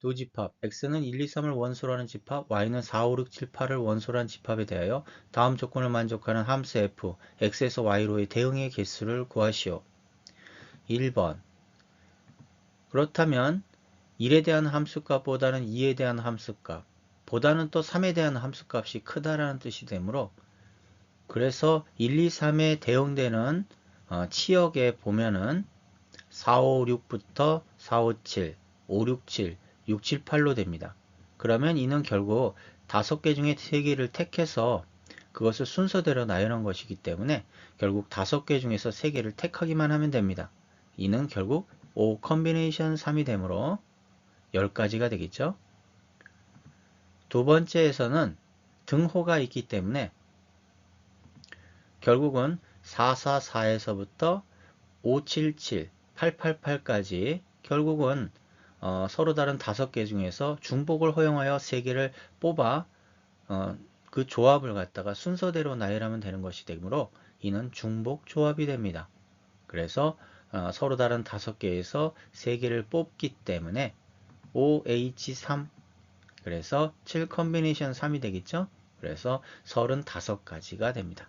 두 집합 x는 1, 2, 3을 원소로 하는 집합 y는 4, 5, 6, 7, 8을 원소로 하는 집합에 대하여 다음 조건을 만족하는 함수 f x에서 y로의 대응의 개수를 구하시오. 1번 그렇다면 1에 대한 함수값보다는 2에 대한 함수값 보다는 또 3에 대한 함수값이 크다라는 뜻이 되므로 그래서 1, 2, 3에 대응되는 어, 치역에 보면은 4, 5, 6부터 4, 5, 7, 5, 6, 7, 6, 7, 8로 됩니다. 그러면 이는 결국 5개 중에 3개를 택해서 그것을 순서대로 나열한 것이기 때문에 결국 5개 중에서 3개를 택하기만 하면 됩니다. 이는 결국 5 컨비네이션 3이 되므로 10가지가 되겠죠. 두 번째에서는 등호가 있기 때문에 결국은 444에서부터 577, 888까지 결국은 어, 서로 다른 다섯 개 중에서 중복을 허용하여 세 개를 뽑아 어, 그 조합을 갖다가 순서대로 나열하면 되는 것이 되므로 이는 중복 조합이 됩니다. 그래서 어, 서로 다른 다섯 개에서 세 개를 뽑기 때문에 OH3 그래서 7 컨비네이션 3이 되겠죠. 그래서 35가지가 됩니다.